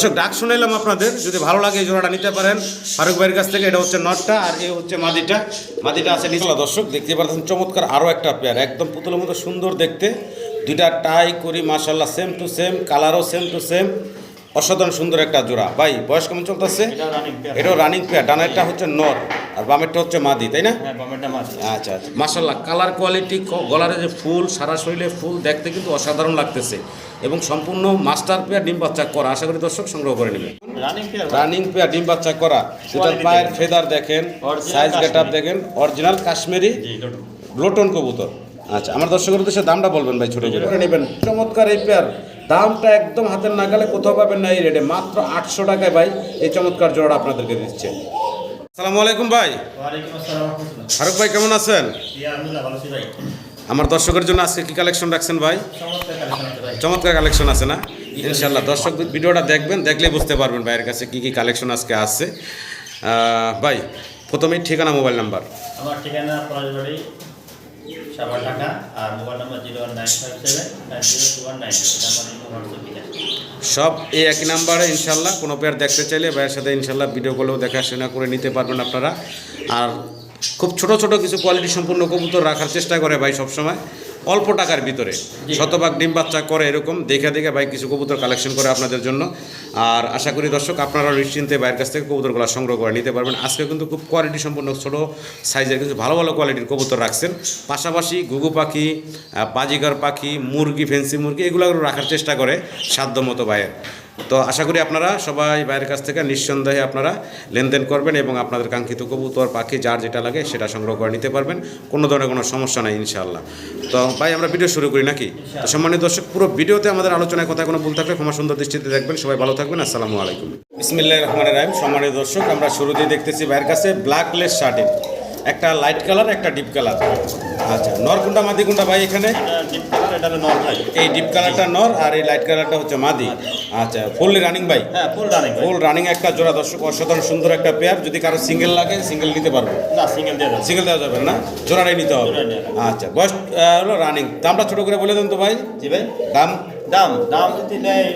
দর্শক ডাক শুনাইলাম আপনাদের। যদি ভালো লাগে এই জোড়াটা নিতে পারেন। ফারুক ভাইয়ের কাছ থেকে এটা হচ্ছে নটটা আর এই হচ্ছে মাদিটা। মাদিটা আছে নিচলা দর্শক দেখতে পাচ্ছেন চমৎকার আরও একটা পেয়ার একদম পুতুলের মতো সুন্দর দেখতে। দুইটা টাই করি মাশাল্লাহ সেম টু সেম কালারও সেম টু সেম অসাধারণ সুন্দর একটা জোড়া। ভাই বয়স কেমন চলতেছে? এটা রানিং পেয়ার এটাও রানিং পেয়ার ডানেরটা হচ্ছে নর আর বামেরটা হচ্ছে মাদি তাই না? হ্যাঁ আচ্ছা আচ্ছা। মাসাল্লাহ কালার কোয়ালিটি গলারে যে ফুল সারা শরীরে ফুল দেখতে কিন্তু অসাধারণ লাগতেছে। এবং সম্পূর্ণ মাস্টার পেয়ার ডিম বাচ্চা করা আশা করি দর্শক সংগ্রহ করে নেবে। রানিং পেয়ার ডিম বাচ্চা করা দুটার পায়ের ফেদার দেখেন সাইজ গেট আপ দেখেন অরিজিনাল কাশ্মীরি জি লোটন। কবুতর। আচ্ছা আমার দর্শকের উদ্দেশ্যে দামটা বলবেন ভাই ছোট করে। নেবেন চমৎকার এই পেয়ার। দামটা একদম হাতের নাগালে কোথাও পাবেন না এই রেটে মাত্র আটশো টাকায় ভাই এই চমৎকার জোড়া আপনাদেরকে দিচ্ছে। আসসালামু আলাইকুম ভাই। ফারুক ভাই কেমন আছেন? জি আলহামদুলিল্লাহ ভালো আছি ভাই। আমার দর্শকের জন্য আজকে কি কালেকশন রাখছেন ভাই? চমৎকার কালেকশন আছে না? ইনশাল্লাহ দর্শক ভিডিওটা দেখবেন দেখলে বুঝতে পারবেন ভাইয়ের কাছে কি কি কালেকশন আজকে আসছে ভাই প্রথমেই ঠিকানা মোবাইল নাম্বার আমার ঠিকানা পলাশবাড়ি সাবা ঢাকা আর mobile number zero one nine five seven nine zero two one nine এটা আমার সব এই একই নাম্বারে ইনশাল্লাহ কোনো পেয়ার দেখতে চাইলে ভাইয়ের সাথে ইনশাল্লাহ ভিডিও কলেও দেখাশোনা করে নিতে পারবেন আপনারা। আর খুব ছোট ছোট কিছু কোয়ালিটি সম্পূর্ণ কবুতর রাখার চেষ্টা করে ভাই সবসময়। অল্প টাকার ভিতরে। শতভাগ ডিম বাচ্চা করে এরকম দেখে দেখে ভাই কিছু কবুতর কালেকশন করে আপনাদের জন্য। আর আশা করি দর্শক আপনারা নিশ্চিন্তে ভাইয়ের কাছ থেকে কবুতরগুলো সংগ্রহ করে নিতে পারবেন। আজকে কিন্তু খুব কোয়ালিটি সম্পন্ন ছোটো সাইজের কিন্তু ভালো ভালো কোয়ালিটির কবুতর রাখছেন। পাশাপাশি ঘুঘু পাখি বাজিগর পাখি মুরগি ফেন্সি মুরগি এগুলো রাখার চেষ্টা করে সাধ্য মতো ভাইয়ের। তো আশা করি আপনারা সবাই বাইরের কাছ থেকে নিঃসন্দেহে আপনারা লেনদেন করবেন এবং আপনাদের কাঙ্ক্ষিত কবুতর পাখি যার যেটা লাগে সেটা সংগ্রহ করে নিতে পারবেন। কোনো ধরনের কোনো সমস্যা নাই ইনশাআল্লাহ। তো ভাই আমরা ভিডিও শুরু করি নাকি? তো সম্মানিত দর্শক পুরো ভিডিওতে আমাদের আলোচনায় কথা কোনো ভুল থাকলে ক্ষমা সুন্দর দৃষ্টিতে দেখবেন। সবাই ভালো থাকবেন আসসালামু আলাইকুম। ইসমিল্লাহ রহমান রাহিম। সম্মানিত দর্শক আমরা শুরুতেই দেখতেছি ভাইয়ের কাছে ব্ল্যাকলেস শার্টিন। একটা লাইট কালার একটা ডিপ কালার আচ্ছা নরকুন্ডা মাদি কুন্ডা ভাই এখানে? ডিপ কালার এটা নর ভাই। এই ডিপ কালারটা নর আর এই লাইট কালারটা হচ্ছে মাদি। আচ্ছা ফুললি রানিং ভাই? হ্যাঁ ফুল রানিং ভাই। ফুল রানিং একটা জোড়া দর্শক অসাধারণ সুন্দর একটা পেয়ার যদি কারও সিঙ্গেল লাগে সিঙ্গেল নিতে পারব। না সিঙ্গেল দিয়ে যাবে সিঙ্গেল দেওয়া যাবে না? জোড়াটাই নিতে হবে। আচ্ছা বয়স হলো রানিং দামটা ছোট করে বলে দেন তো ভাই। জি ভাই। দাম? দাম দাম যদি নেয়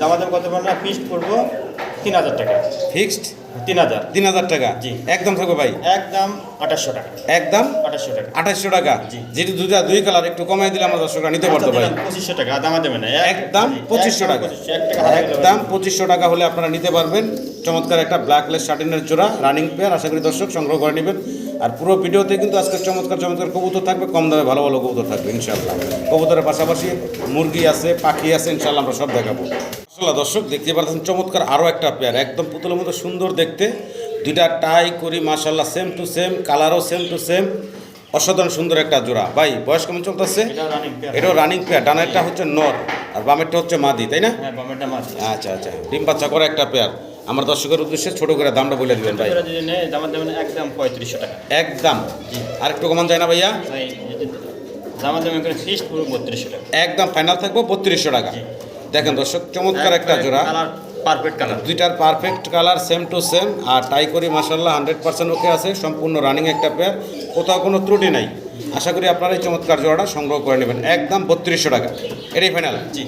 দামাদাম কত পারব না ফিক্সড করব তিন হাজার টাকা। ফিক্সড তিন হাজার। তিন হাজার টাকা। জি। একদম থাকবে ভাই? একদম আঠাশশো টাকা। একদম? আঠাশশো টাকা। আঠাশশো টাকা? জি। যেটি দুটা দুই কালার একটু কমাই দিলে আমার দর্শকরা নিতে পারতো ভাই। পঁচিশশো টাকা দামা দেবে না। একদম পঁচিশশো টাকা। একদম পঁচিশশো টাকা হলে আপনারা নিতে পারবেন। চমৎকার একটা ব্ল্যাক লেস শার্টিনের জোড়া রানিং পেয়ার আশা করি দর্শক সংগ্রহ করে নেবেন। আর পুরো ভিডিওতে কিন্তু আজকে চমৎকার চমৎকার কবুতর থাকবে কম দামে ভালো ভালো কবুতর থাকবে ইনশাল্লাহ কবুতরের পাশাপাশি মুরগি আছে পাখি আছে ইনশাল্লাহ আমরা সব দেখাবো। আসলে দর্শক দেখতে পাচ্ছেন চমৎকার আরও একটা পেয়ার একদম পুতুলের মতো সুন্দর দেখতে। দুইটা টাই করি মাশাল্লাহ সেম টু সেম কালারও সেম টু সেম অসাধারণ সুন্দর একটা জোড়া। ভাই বয়স কেমন চলতেছে? এটাও রানিং পেয়ার ডানেরটা হচ্ছে নর আর বামেরটা হচ্ছে মাদি তাই না? হ্যাঁ আচ্ছা আচ্ছা ডিম বাচ্চা করে একটা পেয়ার আমার দর্শকের উদ্দেশ্যে ছোট করে দামটা বলে দিবেন ভাই। একদম পঁয়ত্রিশশো টাকা। একদম। আর একটু কমান যায় না ভাইয়া? একদম ফাইনাল থাকব বত্রিশশো টাকা। দেখেন দর্শক চমৎকার একটা জোড়া। পারফেক্ট কালার দুইটার perfect colour same to same আর টাই করি মাসাল্লাহ হান্ড্রেড পার্সেন্ট ওকে আছে। সম্পূর্ণ রানিং একটা পেয়ার কোথাও কোনো ত্রুটি নাই। আশা করি আপনারা এই চমৎকার জোড়াটা সংগ্রহ করে নেবেন। একদম বত্রিশশো টাকা। এটাই ফাইনাল জি।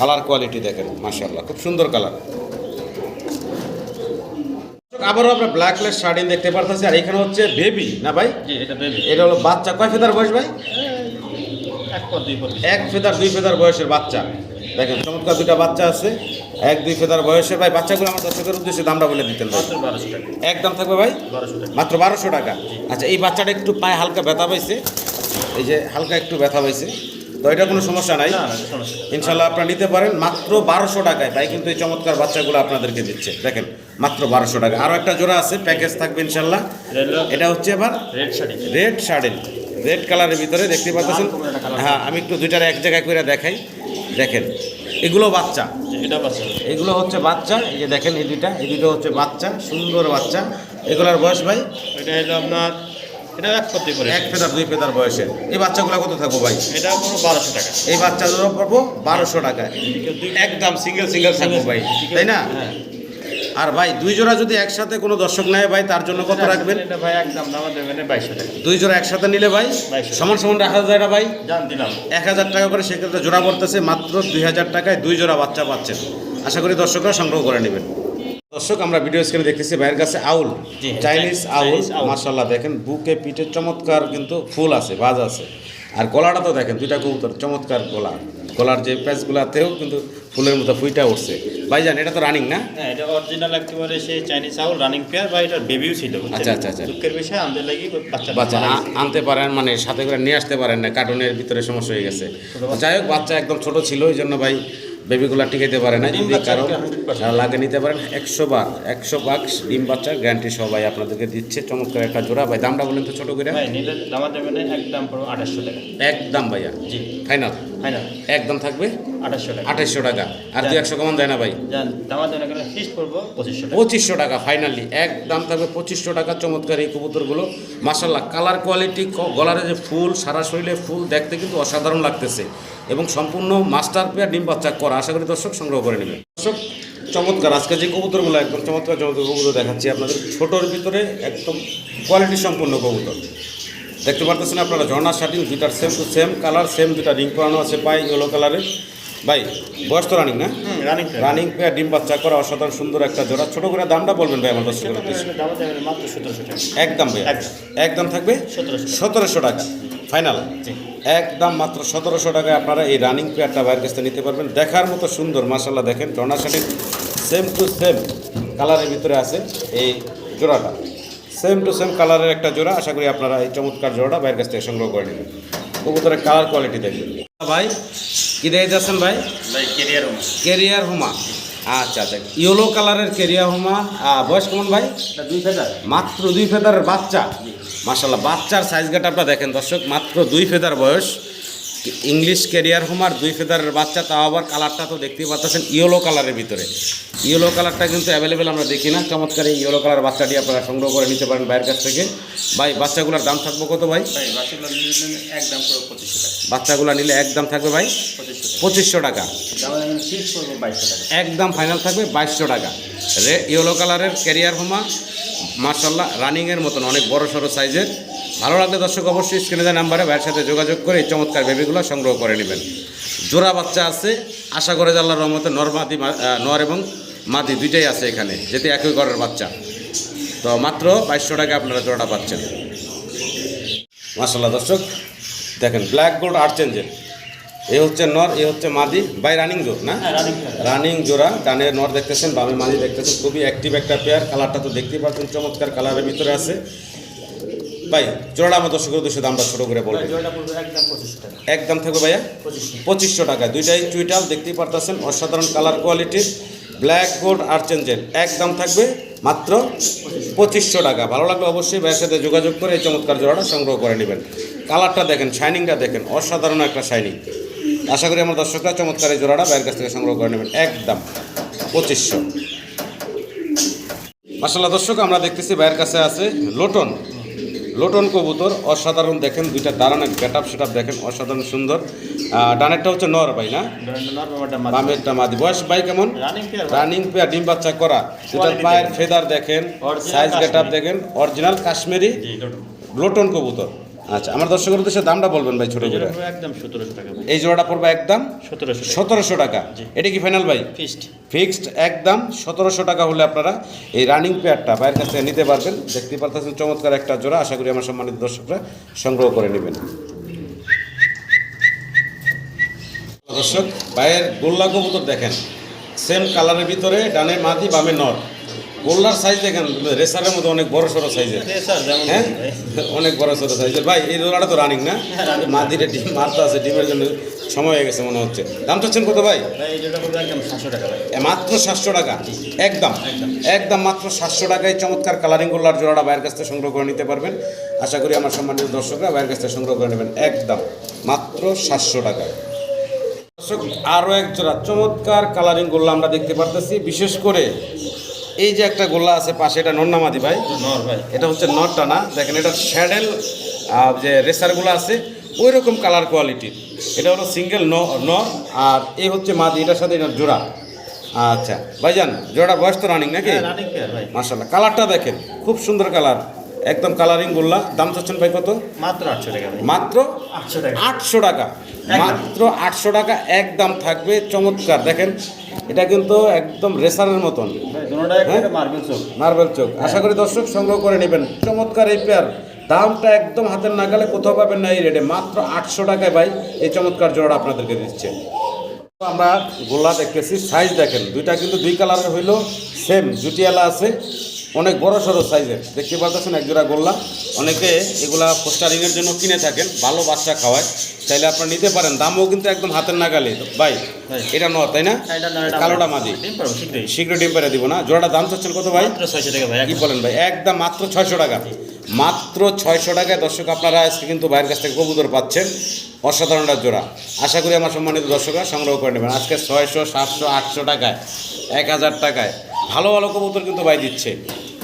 কালার কোয়ালিটি দেখেন মাশাল্লাহ খুব সুন্দর কালার। আবারও আমরা ব্ল্যাকলেস শার্টিন দেখতে পারতেছি আর এখানে হচ্ছে বেবি না ভাই? এটা হলো বাচ্চা কয় ফেদার বয়স ভাই? এক এক ফেদার দুই ফেদার বয়সের বাচ্চা। দেখেন চমৎকার দুটা বাচ্চা আছে। এক দুই ফেদার বয়সের ভাই বাচ্চাগুলো আমার দর্শকের উদ্দেশ্যে দামটা বলে দিতেন টাকা। একদম থাকবে ভাই? মাত্র বারোশো টাকা। আচ্ছা এই বাচ্চাটা একটু পায়ে হালকা ব্যথা পাইছে। এই যে হালকা একটু ব্যথা পাইছে। তো এটা কোনো সমস্যা নাই। ইনশাল্লাহ আপনারা নিতে পারেন। মাত্র বারোশো টাকায়। ভাই কিন্তু এই চমৎকার বাচ্চাগুলো আপনাদেরকে দিচ্ছে। দেখেন মাত্র বারোশো টাকা। আরও একটা জোড়া আছে প্যাকেজ থাকবে ইনশাল্লাহ। এটা হচ্ছে এবার রেড শাড়ি। রেড কালারের ভিতরে দেখতে পাচ্ছেন। হ্যাঁ আমি একটু দুইটার এক জায়গায় করে দেখাই। দেখেন এগুলো বাচ্চা। এগুলো হচ্ছে বাচ্চা। এই যে দেখেন এই দুইটা। এই দুটো হচ্ছে বাচ্চা। সুন্দর বাচ্চা। এগুলোর বয়স ভাই? এটা হলো আপনার এটা এক করে এক দুই বয়সের এই বাচ্চাগুলো কত থাকব ভাই? এটা বারোশো টাকা। এই বাচ্চাগুলো পড়ব বারোশো টাকায় একদম সিঙ্গেল সিঙ্গেল থাকব ভাই। তাই না? হ্যাঁ। আর ভাই দুই জোড়া যদি একসাথে কোনো দর্শক নেয় ভাই তার জন্য কত রাখবেন? ভাই একদম বাইশশো টাকা। দুই জোড়া একসাথে নিলে ভাই সমান সমান রাখা যায় না ভাই। জান দিলাম। এক হাজার টাকা করে সেক্ষেত্রে জোড়া পড়তেছে মাত্র দুই হাজার টাকায় দুই জোড়া বাচ্চা পাচ্ছেন। আশা করি দর্শকরা সংগ্রহ করে নেবেন। দর্শক আমরা ভিডিও স্ক্রিনে দেখতেছি ভাইয়ের কাছে আউল চাইনিজ চাই- আউল মার্শাল্লাহ দেখেন বুকে পিঠে চমৎকার কিন্তু ফুল আছে বাজ আছে। আর গলাটা তো দেখেন দুইটা কবুতর চমৎকার গলা। গলার যে প্যাচগুলাতেও কিন্তু ফুলের মতো ফুইটা উঠছে। ভাইজান এটা তো রানিং না? হ্যাঁ এটা অরিজিনাল একেবারে সেই চাইনিজ আউল রানিং পেয়ার বা এটার বেবিও ছিল আচ্ছা, আচ্ছা, আচ্ছা। দুঃখের বিষয় আমাদের লাগি বাচ্চা বাচ্চা আনতে পারেন মানে সাথে করে নিয়ে আসতে পারেন না কার্টুনের ভিতরে সমস্যা হয়ে গেছে। যাই হোক বাচ্চা একদম ছোট ছিল ওই জন্য ভাই বেবিগুলা টিকাইতে পারে না যদি কারও লাগে নিতে পারেন একশো বার একশো বাক ডিম বাচ্চার গ্যারান্টি সবাই আপনাদেরকে দিচ্ছে। চমৎকার একটা জোড়া। ভাই দামটা বলেন তো ছোটো করে। ভাই নিলে আমাদের এখানে একদম আঠাশশো টাকা। একদম ভাইয়া। জি। ফাইনাল ফাইনাল একদম থাকবে আঠাশশো টাকা। আঠাইশশো টাকা। আর দুই একশো কমান দেয় না ভাই? পঁচিশশো টাকা। ফাইনালি একদম থাকবে পঁচিশশো টাকা চমৎকার এই কবুতরগুলো। মাসাল্লাহ কালার কোয়ালিটি গলারে যে ফুল সারা শরীরে ফুল দেখতে কিন্তু অসাধারণ লাগতেছে। এবং সম্পূর্ণ মাস্টার পেয়ার ডিম বাচ্চা করা। আশা করি দর্শক সংগ্রহ করে নেবেন দর্শক চমৎকার। আজকে যে কবুতরগুলো একদম চমৎকার চমৎকার কবুতর দেখাচ্ছি আপনাদের। ছোটোর ভিতরে একদম কোয়ালিটি সম্পূর্ণ কবুতর। দেখতে পারতেছেন আপনারা ঝর্ণা শার্টিং দুইটার same to same colour same দুটা রিং করানো আছে পাই ইয়েলো কালারের ভাই বয়স তো রানিং না? রানিং রানিং পেয়ার ডিম বাচ্চা করা অসাধারণ সুন্দর একটা জোড়া। ছোট করে দামটা বলবেন ভাই আমার টাকা। একদম ভাই একদম। থাকবে? সতেরোশো টাকা। ফাইনাল একদম মাত্র সতেরোশো টাকায় আপনারা এই রানিং পেয়ারটা বাইরের কাছে নিতে পারবেন। দেখার মতো সুন্দর মাসাল্লাহ দেখেন জর্না শাটিং সেম টু সেম কালারের ভিতরে আছে এই জোড়াটা। সেম টু সেম কালারের একটা জোড়া। আশা করি আপনারা এই চমৎকার জোড়াটা বাইরের কাছ থেকে সংগ্রহ করে নেবেন। কবুতরের কালার কোয়ালিটি দেখবেন ভাই কি দেখে যাচ্ছেন ভাই? ভাই কেরিয়ার কেরিয়ার হুমা আচ্ছা আচ্ছা। ইয়েলো কালারের কেরিয়া হুমা বয়স কেমন ভাই? দুই ফেদার। মাত্র দুই ফেদারের বাচ্চা। মাসাল্লাহ বাচ্চার সাইজ গাটা আপনার দেখেন দর্শক মাত্র দুই ফেদার বয়স। ইংলিশ ক্যারিয়ার হোমার দুই ফেদারের বাচ্চা তাও আবার কালারটা তো দেখতেই পাচ্ছেন ইয়েলো কালারের ভিতরে। ইয়েলো কালারটা কিন্তু অ্যাভেলেবেল আমরা দেখি না। চমৎকার এই ইয়েলো কালার বাচ্চাটি আপনারা সংগ্রহ করে নিতে পারেন বাইরের কাছ থেকে। ভাই বাচ্চাগুলোর দাম থাকবে কত ভাই? বাচ্চাগুলো নিলে একদম পুরো পঁচিশশো টাকা। বাচ্চাগুলো নিলে থাকবে ভাই? পঁচিশশো টাকা। একদম ফাইনাল থাকবে বাইশশো টাকা। রে ইয়েলো কালারের ক্যারিয়ার হোমা মার্শাল্লাহ রানিংয়ের মতন অনেক বড় সড়ো সাইজের ভালো লাগলে দর্শক অবশ্যই স্ক্রিনে দেওয়া নাম্বারে ভাইয়ের সাথে যোগাযোগ করে এই চমৎকার বেবিগুলো সংগ্রহ করে নেবেন। জোড়া বাচ্চা আছে আশা করে যে আল্লাহর রহমতে নর মাদি নর এবং মাদি দুইটাই আছে এখানে যেতে একই ঘরের বাচ্চা। তো মাত্র বাইশশো টাকা আপনারা জোড়াটা পাচ্ছেন। মার্শাল্লাহ দর্শক দেখেন ব্ল্যাক গোল্ড আর্ট চেঞ্জের এ হচ্ছে নর এ হচ্ছে মাদি। বাই রানিং জোর না? হ্যাঁ রানিং রানিং জোড়া ডানে নর দেখতেছেন বামে মাদি দেখতেছেন খুবই অ্যাক্টিভ একটা পেয়ার কালারটা তো দেখতেই পাচ্ছেন চমৎকার কালারের ভিতরে আছে। ভাই জোড়াটা আমার দর্শকের উদ্দেশ্যে দামটা ছোটো করে পড়বে একদম থাকবে ভাইয়া? পঁচিশশো। টাকা। দুইটাই চুইটাল দেখতেই পারতেছেন অসাধারণ কালার কোয়ালিটির ব্ল্যাক গোল্ড আর্চেঞ্জের একদম থাকবে মাত্র পঁচিশশো টাকা। ভালো লাগলে অবশ্যই ভাইয়ের সাথে যোগাযোগ করে এই চমৎকার জোড়াটা সংগ্রহ করে নেবেন। কালারটা দেখেন শাইনিংটা দেখেন অসাধারণ একটা শাইনিং আশা করি আমার দর্শকরা চমৎকার এই জোড়াটা ভাইয়ের কাছ থেকে সংগ্রহ করে নেবেন। একদম পঁচিশশো। মাসাল্লাহ দর্শক আমরা দেখতেছি ভাইয়ের কাছে আছে লোটন লোটন কবুতর অসাধারণ দেখেন দুইটা দাঁড়ানো গেট আপ সেট দেখেন অসাধারণ সুন্দর। ডানেরটা হচ্ছে নর ভাই না? বামেরটা মাদি। বয়স ভাই কেমন? রানিং পেয়ার ডিম বাচ্চা করা। দুটার পায়ের ফেদার দেখেন সাইজ গেট আপ দেখেন অরিজিনাল কাশ্মীরি লোটন কবুতর। আচ্ছা আমার দর্শকের উদ্দেশ্যে দামটা বলবেন ভাই ছোট করে একদম সতেরোশো টাকা এই জোড়াটা পড়বে একদম সতেরোশো সতেরোশো টাকা। এটা কি ফাইনাল ভাই? ফিক্সড ফিক্সড একদম সতেরোশো টাকা হলে আপনারা এই রানিং পেয়ারটা বাইরের কাছ নিতে পারবেন। দেখতে পারতেছেন চমৎকার একটা জোড়া আশা করি আমার সম্মানিত দর্শকরা সংগ্রহ করে নেবেন। দর্শক বাইরের গোল্লা কবুতর দেখেন। সেম কালারের ভিতরে ডানে মাদি বামে নর। গোল্লার সাইজ দেখেন রেসারের মতো অনেক বড় সড়ো সাইজের হ্যাঁ? অনেক বড় সড়ো সাইজের ভাই এই জোড়াটা তো রানিং না? মাদিরে ডিম মারতে আছে ডিমের জন্য সময় হয়ে গেছে মনে হচ্ছে। দাম চাচ্ছেন কত ভাই? মাত্র সাতশো টাকা? একদম। একদম। মাত্র সাতশো টাকায় চমৎকার কালারিং গোল্লার জোড়াটা বাইরের কাছ থেকে সংগ্রহ করে নিতে পারবেন। আশা করি আমার সম্মানিত দর্শকরা বাইরের কাছ থেকে সংগ্রহ করে নেবেন। একদম। মাত্র সাতশো টাকায় দর্শক আরও এক জোড়া চমৎকার কালারিং গোল্লা আমরা দেখতে পারতেছি। বিশেষ করে এই যে একটা গোল্লা আছে পাশে এটা নন্নামাদি ভাই। নর ভাই। এটা হচ্ছে নটটা না? দেখেন এটা স্যাডেল যে রেসারগুলো আছে ওই রকম কালার কোয়ালিটির এটা হলো সিঙ্গেল নর আর এই হচ্ছে মাদি এটার সাথে এটার জোড়া। আচ্ছা ভাইজান জোড়া বয়স তো রানিং নাকি? হ্যাঁ মাশাল্লাহ কালারটা দেখেন খুব সুন্দর কালার একদম কালারিং গোল্লা। দাম চাচ্ছেন ভাই কত? মাত্র আটশো টাকা মাত্র আটশো টাকা। আটশো টাকা। মাত্র আটশো টাকা একদম থাকবে। চমৎকার দেখেন। এটা কিন্তু একদম রেসারের মতন। হ্যাঁ? মার্বেল চোখ। মার্বেল চোখ। আশা করি দর্শক সংগ্রহ করে নেবেন। চমৎকার এই পেয়ার দামটা একদম হাতের নাগালে কোথাও পাবেন না এই রেটে মাত্র আটশো টাকায় ভাই এই চমৎকার জোড়া আপনাদেরকে দিচ্ছে। আমরা গোলা দেখতেছি সাইজ দেখেন। দুইটা কিন্তু দুই কালারের হইল সেম জুটিয়ালা আছে। অনেক বড় সড়ো সাইজের। দেখতে পাচ্ছেন এক জোড়া গোল্লা। অনেকে এগুলা পোস্টারিংয়ের জন্য কিনে থাকেন ভালো বাচ্চা খাওয়ায়। চাইলে আপনারা নিতে পারেন দামও কিন্তু একদম হাতের নাগালে। ভাই ভাই। এটা ন তাই না? কালোটা মাদি শীঘ্র ডিম পেরে দিব না। জোড়াটা দাম চাচ্ছেন কত ভাই? ছয়শো টাকা ভাই কি বলেন ভাই? একদম মাত্র ছয়শো টাকা। মাত্র ছয়শো টাকায় দর্শক আপনারা আজকে কিন্তু ভাইয়ের কাছ থেকে কবুতর পাচ্ছেন। অসাধারণ একটা জোড়া। আশা করি আমার সম্মানিত দর্শকরা সংগ্রহ করে নেবেন। আজকে ছয়শো সাতশো আটশো টাকায় এক হাজার টাকায়। ভালো ভালো কবুতর কিন্তু বাই দিচ্ছে।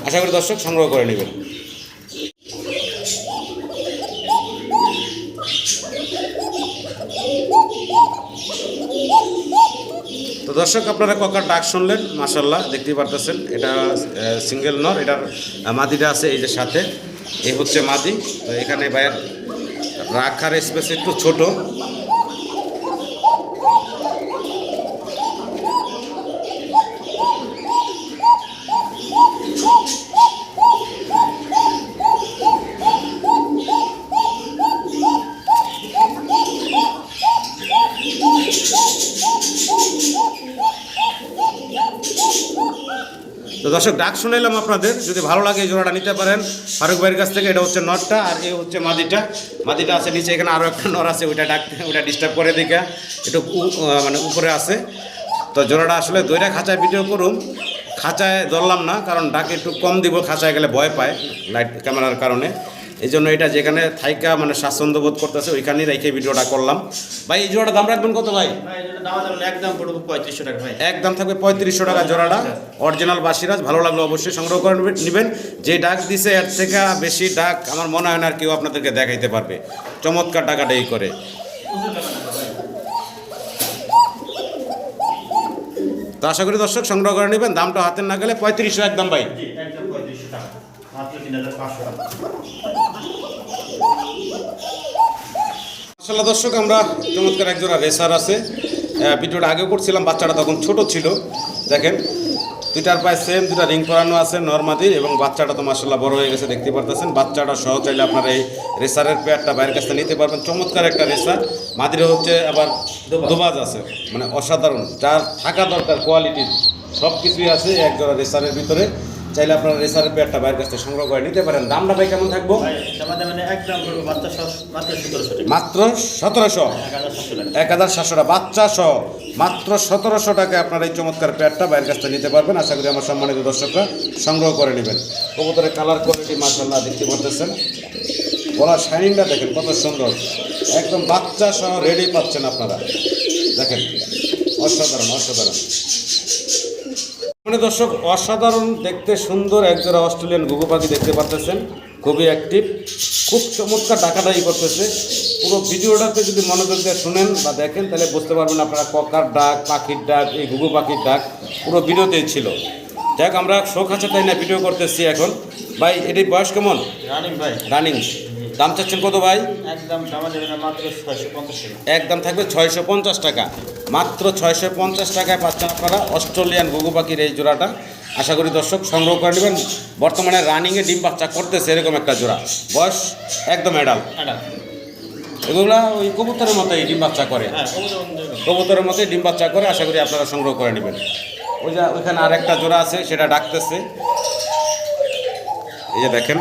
আশা করি দর্শক সংগ্রহ করে নেবেন। তো দর্শক, আপনারা ককার ডাক শুনলেন মাসাল্লাহ দেখতেই পারতেছেন, এটা সিঙ্গেল নর, এটার মাদিটা আছে এই যে সাথে। এই হচ্ছে মাদি, তো এখানে ভাইয়ের রাখার স্পেস একটু ছোট। তো দর্শক, ডাক শুনাইলাম আপনাদের। যদি ভালো লাগে এই জোড়াটা নিতে পারেন। ফারুক ভাইয়ের কাছ থেকে এটা হচ্ছে নটটা আর এ হচ্ছে মাদিটা। মাদিটা আছে, নিচে এখানে আরও একটা নর আছে, ওইটা ডাক ওইটা ডিস্টার্ব করে দিকে। একটু মানে উপরে আছে। তো জোড়াটা আসলে দইটা খাঁচায় ভিডিও করুন। খাঁচায় ধরলাম না, কারণ ডাকে একটু কম দিব, খাঁচায় গেলে ভয় পায় লাইট ক্যামেরার কারণে। এই জন্য এটা যেখানে থাইকা মানে স্বাচ্ছন্দ্য বোধ করতেছে ওইখানেই রেখে ভিডিওটা করলাম। ভাই এই জোড়াটা দাম রাখবেন কত ভাই? একদম পড়ব পঁয়ত্রিশশো টাকা ভাই। একদম থাকবে পঁয়ত্রিশশো টাকা জোড়াটা অরিজিনাল বাসিরাজ ভালো লাগল অবশ্যই সংগ্রহ করে নেবে- নেবেন। যে ডাক দিছে এর থেকে বেশি ডাক আমার মনে হয় না আর কেউ আপনাদেরকে দেখাইতে পারবে। চমৎকার টাকাটা এই করে। তো আশা করি দর্শক সংগ্রহ করে নেবেন। দামটা হাতের না গেলে পঁয়ত্রিশশো একদম ভাই। পঁয়ত্রিশশো টাকা। মাত্র তিন হাজার পাঁচশো টাকা। আসলে দর্শক, আমরা চমৎকার একজোড়া রেসার আছে। ভিডিওটা আগে করছিলাম, বাচ্চাটা তখন ছোট ছিল। দেখেন, দুইটার পায়ে সেম দুটা রিং পরানো আছে নর্মাদির এবং বাচ্চাটা তো মাসাল্লাহ বড় হয়ে গেছে, দেখতে পারতেছেন। বাচ্চাটা সহ চাইলে আপনার এই রেসারের পেয়ারটা বাইরের কাছ থেকে নিতে পারবেন। চমৎকার একটা রেসার। মাদিরে হচ্ছে আবার দোবাজ। আছে মানে অসাধারণ। যার থাকা দরকার কোয়ালিটির সব কিছুই আছে একজোড়া রেসারের ভিতরে। চাইলে আপনারা রেসারের পেয়ারটা বাইরের কাছ থেকে সংগ্রহ করে নিতে পারেন। দামটা ভাই কেমন থাকব? মানে পড়ব মাত্র মাত্র সতেরোশো? সতেরোশো এক হাজার সাতশো টাকা। এক হাজার সাতশো টাকা। বাচ্চা সহ মাত্র সতেরোশো টাকায় আপনারা এই চমৎকার প্যাডটা বাইরের কাছ থেকে নিতে পারবেন। আশা করি আমার সম্মানিত দর্শকরা সংগ্রহ করে নেবেন। কবুতরের কালার কোয়ালিটি মাসাল্লাহ দেখতে পারতেছেন। গলার শাইনিংটা দেখেন কত সুন্দর। একদম বাচ্চা সহ রেডি পাচ্ছেন আপনারা। দেখেন অসাধারণ অসাধারণ। মানে দর্শক অসাধারণ দেখতে সুন্দর একজোড়া অস্ট্রেলিয়ান ঘুঘু পাখি দেখতে পারতেছেন। খুবই অ্যাক্টিভ খুব চমৎকার ডাকাডাকি করতেছে। পুরো ভিডিওটাতে যদি মনোযোগ দিয়ে শুনেন বা দেখেন তাহলে বুঝতে পারবেন আপনারা ককার ডাক পাখির ডাক এই ঘুঘু পাখির ডাক পুরো ভিডিওতেই ছিল। যাক আমরা শোক আছে তাই না ভিডিও করতেছি এখন। ভাই এটি বয়স কেমন? রানিং ভাই। রানিং। দাম চাচ্ছেন কত ভাই? একদম থাকবে ছয়শো পঞ্চাশ টাকা। মাত্র ছয়শো পঞ্চাশ টাকায় পাচ্ছেন আপনারা অস্ট্রেলিয়ান ঘুঘু পাখির এই জোড়াটা। আশা করি দর্শক সংগ্রহ করে নেবেন। বর্তমানে রানিংয়ে ডিম বাচ্চা করতেছে এরকম একটা জোড়া। বয়স একদম অ্যাডাল এগুলা ওই কবুতরের মতোই ডিম বাচ্চা করে। হ্যাঁ। কবুতরের মতোই ডিম বাচ্চা করে আশা করি আপনারা সংগ্রহ করে নেবেন। ওই যে ওইখানে আরেকটা জোড়া আছে সেটা ডাকতেছে। এই যে দেখেন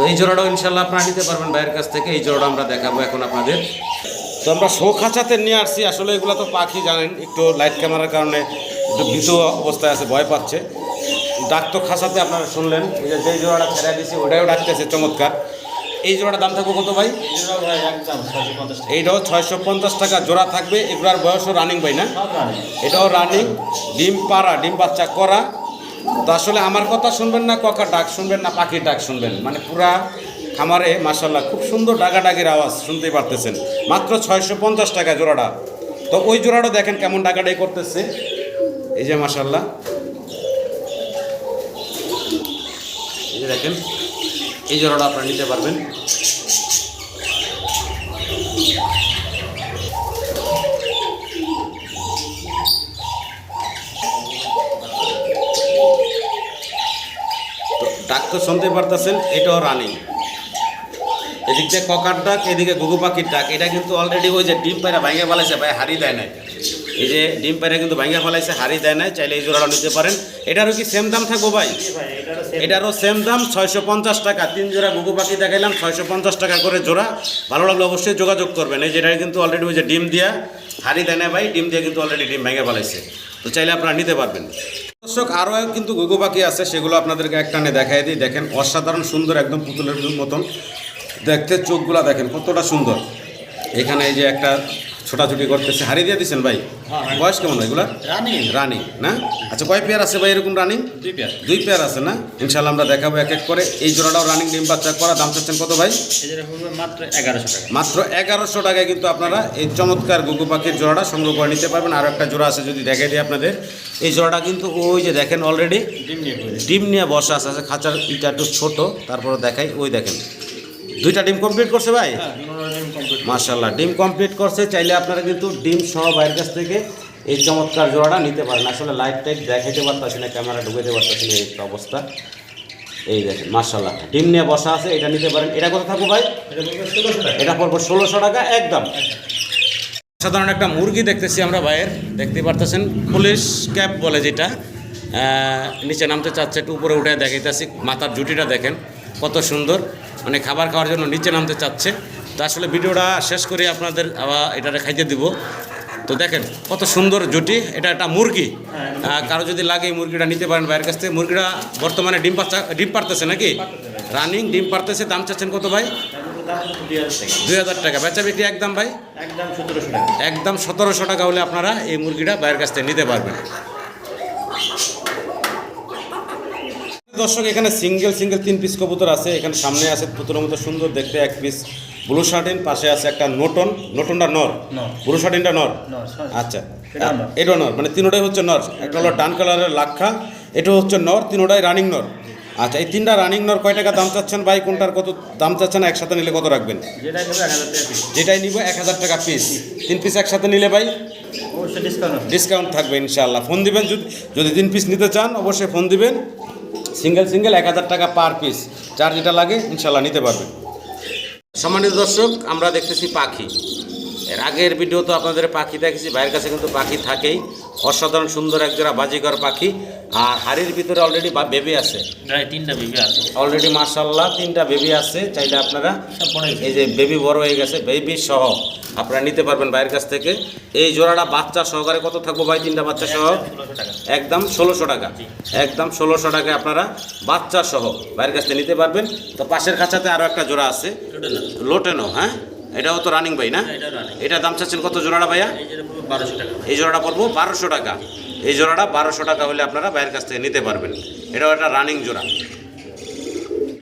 তো এই জোড়াটাও ইনশাল্লাহ আপনারা নিতে পারবেন বাইরের কাছ থেকে। এই জোড়াটা আমরা দেখাবো এখন আপনাদের। তো আমরা শো খাঁচাতে নিয়ে আসছি। আসলে এগুলো তো পাখি জানেন একটু লাইট ক্যামেরার কারণে একটু ভীত অবস্থায় আছে ভয় পাচ্ছে। ডাক তো খাঁচাতে আপনারা শুনলেন ওই যে যেই জোড়াটা ছেড়ে দিয়েছি ওটাও ডাকতেছে চমৎকার। এই জোড়াটার দাম থাকবে কত ভাই? এইটাও ছয়শো পঞ্চাশ টাকা জোড়া থাকবে। এগুলার বয়সও রানিং ভাই না? এটাও রানিং ডিম পাড়া ডিম বাচ্চা করা। তো আসলে আমার কথা শুনবেন না ককার ডাক শুনবেন না পাখির ডাক শুনবেন। মানে পুরা খামারে মাসাল্লাহ খুব সুন্দর ডাকাডাকির আওয়াজ শুনতেই পারতেছেন। মাত্র ছয়শো পঞ্চাশ টাকা জোড়াটা। তো ওই জোড়াটা দেখেন কেমন ডাকাডাকি করতেছে। এই যে মাসাল্লাহ এই যে দেখেন, এই জোড়াটা আপনারা নিতে পারবেন। তো শুনতে পারতেছেন, এটাও রানিং এদিক দিয়ে ককার ডাক এদিকে গুগু পাখির ডাক এটা কিন্তু অলরেডি ওই যে ডিম পায়রা ভাঙে ফেলাইছে, ভাই হারি দেয় নাই। এই যে ডিম পায়রা কিন্তু ভাঙে ফেলাইছে হারি দেয় নাই, চাইলে এই জোড়াটা নিতে পারেন। এটারও কি সেম দাম থাকব, ভাই? এটারও সেম দাম, ছয়শো পঞ্চাশ টাকা। তিন জোড়া গুগু পাখি দেখাইলাম, ছয়শো পঞ্চাশ টাকা করে জোড়া। ভালো লাগলে অবশ্যই যোগাযোগ করবেন। এই যেটা কিন্তু অলরেডি ওই যে ডিম দিয়া হারি দেয় না ভাই, ডিম দিয়ে কিন্তু অলরেডি ডিম ভেঙে ফেলাইছে। তো চাইলে আপনারা নিতে পারবেন। দর্শক, আরও কিন্তু গুগু পাখি আছে, সেগুলো আপনাদেরকে এক টানে দেখাই দিই। দেখেন, অসাধারণ সুন্দর একদম পুতুলের মতন। দেখতে চোখগুলা দেখেন কতটা সুন্দর। এখানে এই যে একটা ছোটাছুটি করতেছে। হারিয়ে দিয়ে দিচ্ছেন ভাই? হ্যাঁ, বয়স কেমন এগুলা রানি। রানিং না? আচ্ছা কয় পেয়ার আছে ভাই এরকম রানিং? দুই পেয়ার। দুই পেয়ার আছে না? ইনশাল্লাহ আমরা দেখাবো এক এক করে। এই জোড়াটাও রানিং ডিম বাচ্চা করা। দাম চাচ্ছেন কত ভাই? মাত্র এগারোশো টাকা। মাত্র এগারোশো টাকায় কিন্তু আপনারা এই চমৎকার গুগু পাখির জোড়াটা সংগ্রহ করে নিতে পারবেন। আর একটা জোড়া আছে যদি দেখাই দিই আপনাদের। এই জোড়াটা কিন্তু ওই যে দেখেন অলরেডি ডিম নিয়ে বসা আছে। আছে। খাঁচার ইটা একটু ছোট তারপরে দেখাই। ওই দেখেন। দুইটা ডিম কমপ্লিট করছে ভাই? দুটো ডিম কমপ্লিট করছে চাইলে আপনারা কিন্তু ডিম সহ বাইরের কাছ থেকে এই চমৎকার জোড়াটা নিতে পারেন। আসলে লাইট টাইট দেখাইতে পারতাছি না ক্যামেরা ঢুকাইতে পারতাছি না এই অবস্থা। এই দেখেন মার্শাল্লাহ ডিম নিয়ে বসা আছে এটা নিতে পারেন। এটা কত থাকব ভাই? এটা পড়বে ষোলোশো টাকা। পড়ব ষোলোশো টাকা একদম। সাধারণ একটা মুরগি দেখতেছি আমরা ভাইয়ের দেখতে পারতেছেন পুলিশ ক্যাপ বলে যেটা। নিচে নামতে চাচ্ছে একটু উপরে উঠে দেখাইতেছি মাথার জুটিটা দেখেন কত সুন্দর। মানে খাবার খাওয়ার জন্য নিচে নামতে চাচ্ছে। তো আসলে ভিডিওটা শেষ করে আপনাদের আবার এটা খাইতে দিব। তো দেখেন কত সুন্দর জুটি। এটা একটা মুরগি। কারও যদি লাগে এই মুরগিটা নিতে পারেন বাইরের কাছ থেকে। মুরগিটা বর্তমানে ডিম পাচ্ছা ডিম পারতেছে নাকি? রানিং ডিম পারতেছে। দাম চাচ্ছেন কত ভাই? দুই হাজার টাকা। দুই হাজার টাকা বেচা বিক্রি একদম ভাই? একদম সতেরোশো টাকা একদম সতেরোশো টাকা হলে আপনারা এই মুরগিটা বাইরের কাছ থেকে নিতে পারবেন। দর্শক এখানে সিঙ্গেল সিঙ্গেল তিন পিস কবুতর আছে। এখানে সামনে আছে পুতুলের মতো সুন্দর দেখতে এক পিস ব্লু শার্টিন পাশে আছে একটা নোটন নোটনটা নর। ব্লু শার্টিনটা নর? আচ্ছা। এটা নর। মানে তিনোটাই হচ্ছে নর। একটা হলো ডান কালারের লাক্ষা এটা হচ্ছে নর তিনোটাই রানিং নর। আচ্ছা এই তিনটা রানিং নর কয় টাকা দাম চাচ্ছেন ভাই? কোনটার কত দাম চাচ্ছেন? একসাথে নিলে কত রাখবেন? যেটাই নিব এক হাজার টাকা পিস তিন পিস একসাথে নিলে ভাই? অবশ্যই ডিসকাউন্ট থাকবে ইনশাআল্লাহ। ফোন দিবেন যদি যদি তিন পিস নিতে চান অবশ্যই ফোন দিবেন। সিঙ্গেল সিঙ্গেল এক হাজার টাকা পার পিস যার যেটা লাগে ইনশাল্লাহ নিতে পারবেন। সম্মানিত দর্শক আমরা দেখতেছি পাখি। এর আগের ভিডিও তো আপনাদের পাখি দেখেছি ভাইয়ের কাছে কিন্তু পাখি থাকেই। অসাধারণ সুন্দর একজোড়া বাজিকর পাখি। আর হাড়ির ভিতরে অলরেডি বেবি আছে। তিনটা বেবি আছে। অলরেডি মার্শাল্লাহ তিনটা বেবি আছে চাইলে আপনারা এই যে বেবি বড় হয়ে গেছে বেবি সহ আপনারা নিতে পারবেন বাইরের কাছ থেকে। এই জোড়াটা বাচ্চা সহকারে কত থাকব ভাই তিনটা বাচ্চা সহ? একদম ষোলোশো টাকা। একদম ষোলোশো টাকায় আপনারা বাচ্চা সহ বাইরের কাছ থেকে নিতে পারবেন। তো পাশের কাছাতে আরও একটা জোড়া আছে। লোটেনো হ্যাঁ? এটাও তো রানিং ভাই না? এটা দাম চাচ্ছেন কত জোড়াটা ভাইয়া? এই বারোশো টাকা। এই জোড়াটা পড়ব বারোশো টাকা। এই জোড়াটা বারোশো টাকা হলে আপনারা বাইরের কাছ থেকে নিতে পারবেন। এটাও একটা রানিং জোড়া।